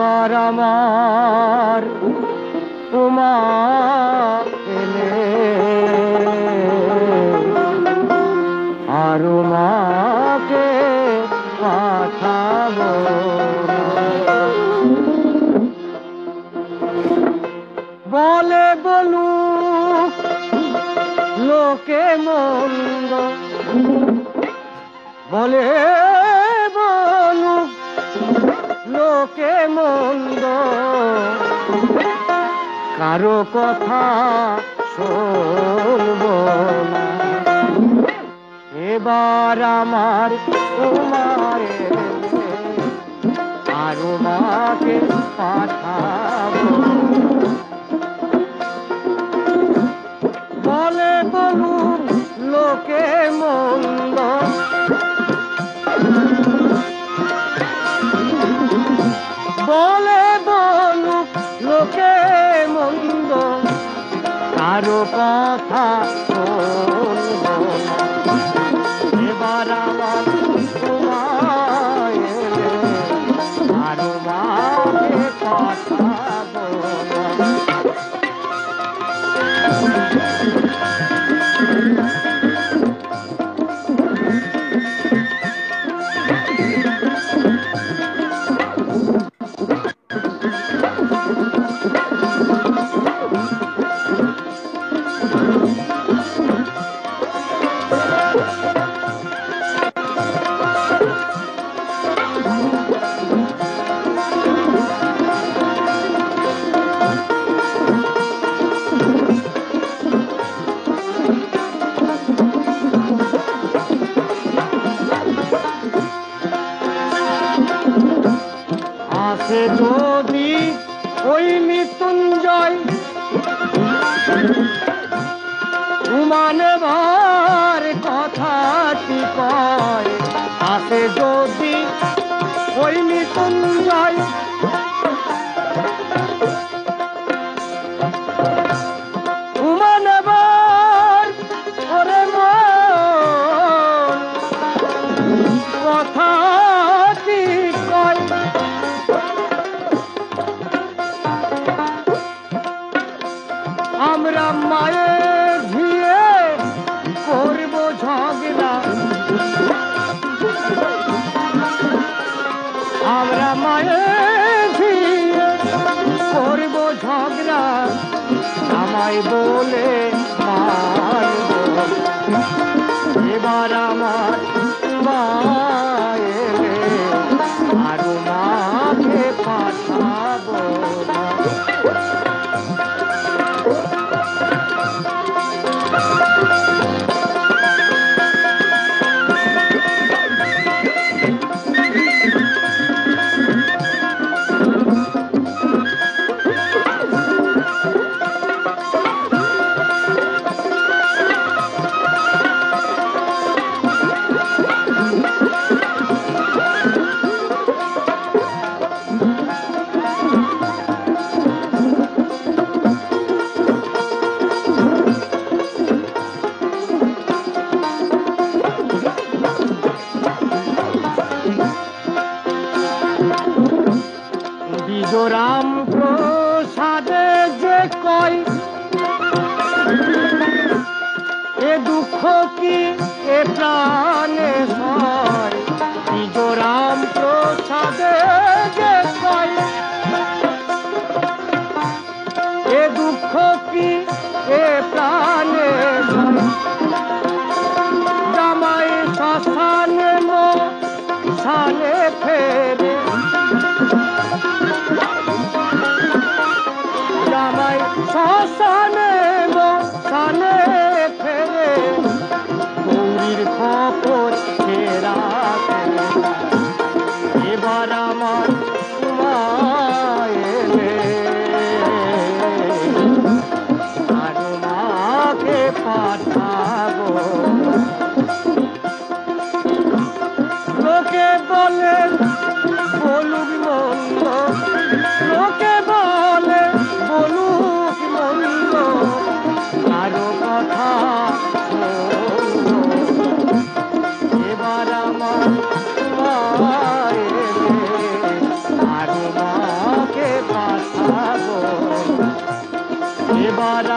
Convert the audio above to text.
আমার উমা এলে। আর উমাকে পাঠাবো। বলে বলু লোকে মন্দ। বলু লোকে মন্দ। কারও কথা শুনব এবার আমার তোমার আরও মাকে পাঠাবো। কারও কথা আসে যদি ওই মৃত্যুঞ্জয়। উমানে ভার আমায় বলে মারব। এবার আমার মায়ের বিজরাম প্রসাদে যে কয়, এ দুঃখ কি, এ প্রাণে হয়? বিজরাম প্রসাদে যে কয়, এ দুঃখ কি শ্মশানে সানে ফেরে। গৌরীর খপর ফেরা। এবার আমার মায়েরে বারা